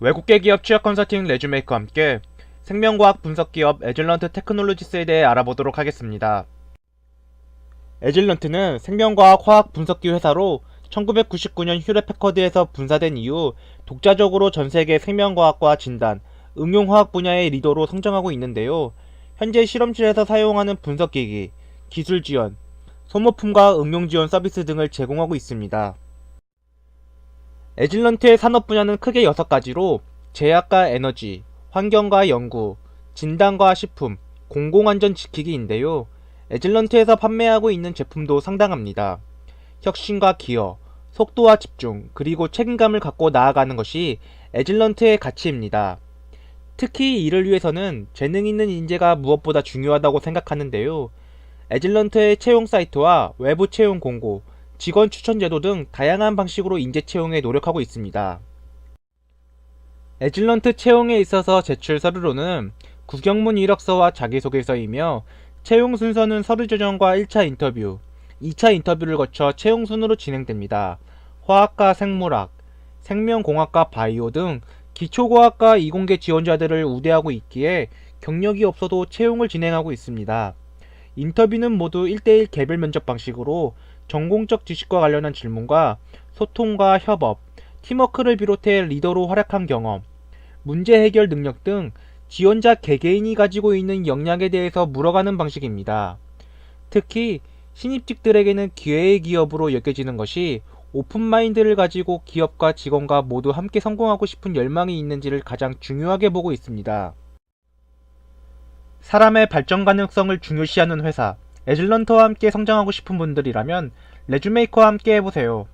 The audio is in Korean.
외국계 기업 취업 컨설팅 레주메이크와 함께 생명과학 분석 기업 에즐런트 테크놀로지스에 대해 알아보도록 하겠습니다. 에즐런트는 생명과학 화학 분석기 회사로 1999년 휴렛 패커드에서 분사된 이후 독자적으로 전 세계 생명과학과 진단, 응용화학 분야의 리더로 성장하고 있는데요. 현재 실험실에서 사용하는 분석기기, 기술 지원, 소모품과 응용 지원 서비스 등을 제공하고 있습니다. 에즐런트의 산업 분야는 크게 6가지로 제약과 에너지, 환경과 연구, 진단과 식품, 공공안전 지키기인데요. 에즐런트에서 판매하고 있는 제품도 상당합니다. 혁신과 기여, 속도와 집중, 그리고 책임감을 갖고 나아가는 것이 에즐런트의 가치입니다. 특히 이를 위해서는 재능 있는 인재가 무엇보다 중요하다고 생각하는데요. 에즐런트의 채용 사이트와 외부 채용 공고, 직원 추천 제도 등 다양한 방식으로 인재 채용에 노력하고 있습니다. 에즐런트 채용에 있어서 제출 서류로는 구경문 이력서와 자기소개서이며 채용 순서는 서류 조정과 1차 인터뷰, 2차 인터뷰를 거쳐 채용 순으로 진행됩니다. 화학과 생물학, 생명공학과 바이오 등 기초과학과 이공계 지원자들을 우대하고 있기에 경력이 없어도 채용을 진행하고 있습니다. 인터뷰는 모두 1대1 개별 면접 방식으로 전공적 지식과 관련한 질문과 소통과 협업, 팀워크를 비롯해 리더로 활약한 경험, 문제 해결 능력 등 지원자 개개인이 가지고 있는 역량에 대해서 물어가는 방식입니다. 특히 신입직들에게는 기회의 기업으로 여겨지는 것이 오픈마인드를 가지고 기업과 직원과 모두 함께 성공하고 싶은 열망이 있는지를 가장 중요하게 보고 있습니다. 사람의 발전 가능성을 중요시하는 회사, 에즐런트와 함께 성장하고 싶은 분들이라면 레주메이커와 함께 해보세요.